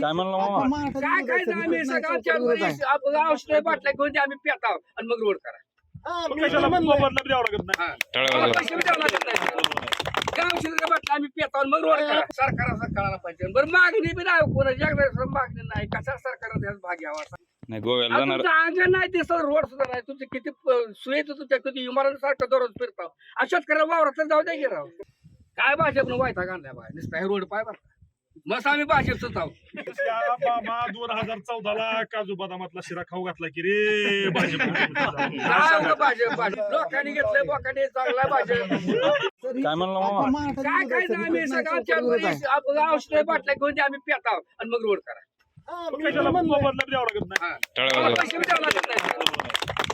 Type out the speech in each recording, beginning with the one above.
काय म्हणलं मामा? काय काय नाही आम्ही सगळं चार वर्ष आपण औषध बाटल्या घेऊन ते आम्ही पेताव आणि मग रोड करा. कशाला मोबदला बी द्यावा लागत नाही? हा. तळावर आम्हाला पैसे बी द्यावे लागत नाही. त्या औषधाच्या बाटल्या? आम्ही पेताव आणि मग रोड करा. सरकार असं कळायला पाहिजे. बरं मागणी बी नाही एकदा मागणी नाही. कशा सरकारने त्यात भाग घ्यावा नाही गोव्याला अहो, जाणार तुमचं अंगण नाही ते सर रोड सुद्धा नाही. तुमचे किती सुयेत तुमच्या किती इमारत सारखं दररोज फिरताव. अशाच करायला वावरात जाऊ द्या की राव. काय भाजपनं वायता आणलाय बाय नुसता हे रोड पाय बरं मस्त आम्ही भाजपच आहोत त्या मामा दोन हजार चौदाला काजू बदामातला शिरा खाऊ घातला की रे भाजप. काय भाजप भाजप. लोकांनी घेतलंय चांगला भाजप. काय म्हणलं मामा? काय काय नाही आम्ही सगळं चार वर्ष आपण औषध बाटल्या घेऊन ते आम्ही पेताव आणि मग रोड करा. कशाला मोबदला बी द्यावा लागत नाही. हा. तळावर आम्हाला पैसे बी द्यावे लागत नाही.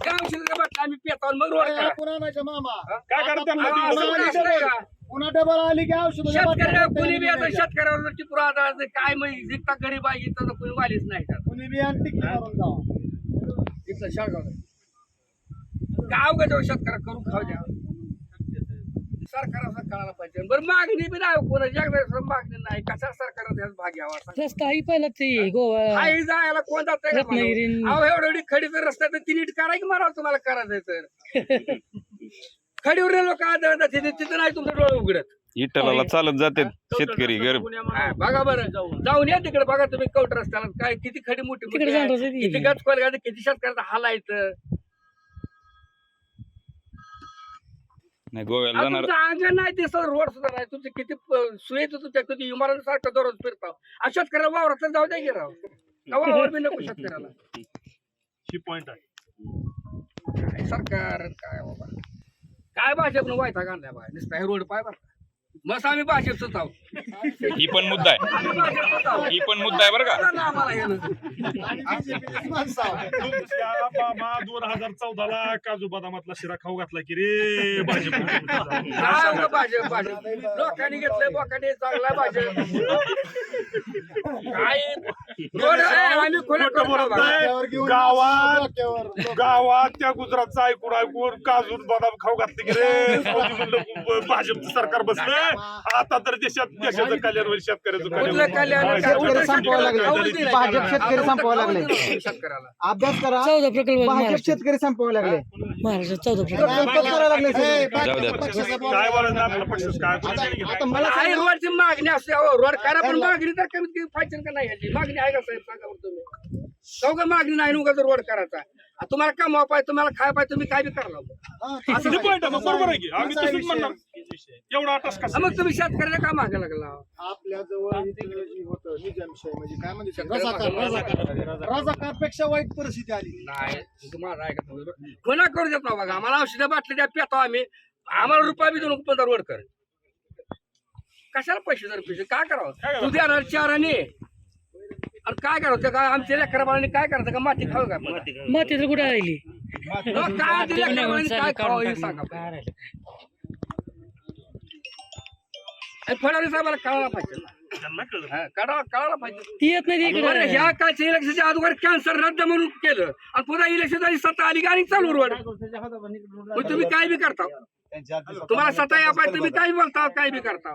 त्या औषधाच्या बाटल्या आम्ही पेताव आणि मग रोड करा. पुन्हा मामा? काय करतात असं का? पुन्हा डबल आली की औषध शेतकऱ्या कुणी बी आता शेतकऱ्यावर आधाराचं काय माहिती जिथं गरीब आहे इथं तर कुणी वालीच नाही का कुणी बी आणि टिकली मारून जावा. इथलं शाळगाव गाव गजव शेतकऱ्या करून खाऊ द्या. सरकार असं कळायला पाहिजे. बरं मागणी बी नाही कोणाची. एकदा मागणी नाही. कशा सरकारने त्यात भाग घ्यावा रस्ता ही पहिला ते गोवा. आई जायला कोण जात रत्नागिरी. अहो एवढी रस्ता तर ती नीट करा की मारा तुम्हाला करायचं तर. खडीवर लोक आदळतात तिथे तिथं नाही तुमचं डोळे उघडत. इटलाला चालत जाते शेतकरी गरीब. हा, बघा बरं. जाऊन या तिकडे बघा तुम्ही कवट रस्त्याला काय किती खडी मोठी मोठी तिकडे आहे. जाणार होती. किती गच खोल गाडी, किती शेतकऱ्याचा हाल आहे इथं. नाही गोव्याला अहो, जाणार. तुमचं अंगण नाही ते सर रोड सुद्धा नाही. तुमचे किती सुयेत तुमच्या किती इमारत सारखं दररोज फिरताव. अशाच करा वावरात जाऊ द्या की राव. का वावर बी नको शेतकऱ्याला? ही पॉइंट आहे. काय सरकार काय बाबा? काय भाजपनं वायता आणलाय बाय नुसता हे रोड पाय बरं मस्त आम्ही भाजपच आहोत ही पण मुद्दा आहे. आम्ही भाजपच आहोत ही पण मुद्दा आहे बरं का? ना आम्हाला हे ना. तुमच्या मामा दोन हजार चौदाला काजू बदामातला शिरा खाऊ घातला की रे भाजप. काय भाजप भाजप. लोकांनी घेतलंय लोकांनी चांगला भाजप. काय? आम्ही खोटं बोलत. नाही. गावात गावात त्या गुजरातचं ऐकून ऐकून काजून बदाम खाऊ घातले की रे. भाजपचं सरकार बसलं. आता तर देशात देशाचं कल्याण होईल शेतकऱ्याचं. भाजप शेतकरी संपवायला लागले. अभ्यास करा. चौदा प्रकल्प भाजप शेतकरी संपवायला लागले. महाराष्ट्रात चौदा प्रकल्प. मागणी असते रोड करा पण मागणी तर कमीत कमी फायचन का नाही मागणी आहे का साहेब? सांगा बरं तुम्ही. चौघ मागणी नाही उगा रोड करायचा. तुम्हाला कमावा पाहिजे तुम्हाला खाय पाहिजे तुम्ही काय बी करा लावू. हा, असं point आहे, मग बरोबर आहे की? आम्ही तसंच विषय. म्हणणार. एवढा अटस आ, कसा मग तुम्ही शेतकऱ्याला का मागे लागला? आपल्या जवळ इथं जी होतं निजामशाही म्हणजे काय रजाकार रजाकारपेक्षा वाईट परिस्थिती आली. नाही तुम्हाला नाही. पुन्हा करू देत ना बघा. आम्हाला औषधं बाटली द्या पेतो आम्ही. आम्हाला रुपया बी दोन पंधरा रोड कर कशाला पैसे जर पैसे काय करावं? तू देणार चार आणि काय करावं ते काय आमच्या लेकराबाळांनी काय करायचं? का माती खाऊ का? आपण? माती तर कुठे राहिली? अहो, काय ते लेकराबाळांनी काय खावं हे सांगा काय राहिलं? आणि फडणवीस साहेबाला कळायला पाहिजे हा, कळायला कळायला ती येत नाही ती बरं, इकडे ह्या कालच्या इलेक्शनच्या अगोदर कॅन्सर रद्द म्हणून केलं. आणि पुन्हा इलेक्शन झाली सत्ता आली आणि चालू रोड? मग तुम्ही काय बी करता? तुम्हाला सत्ता या पाहिजे तुम्ही काय बी बोलता? काय बी करता?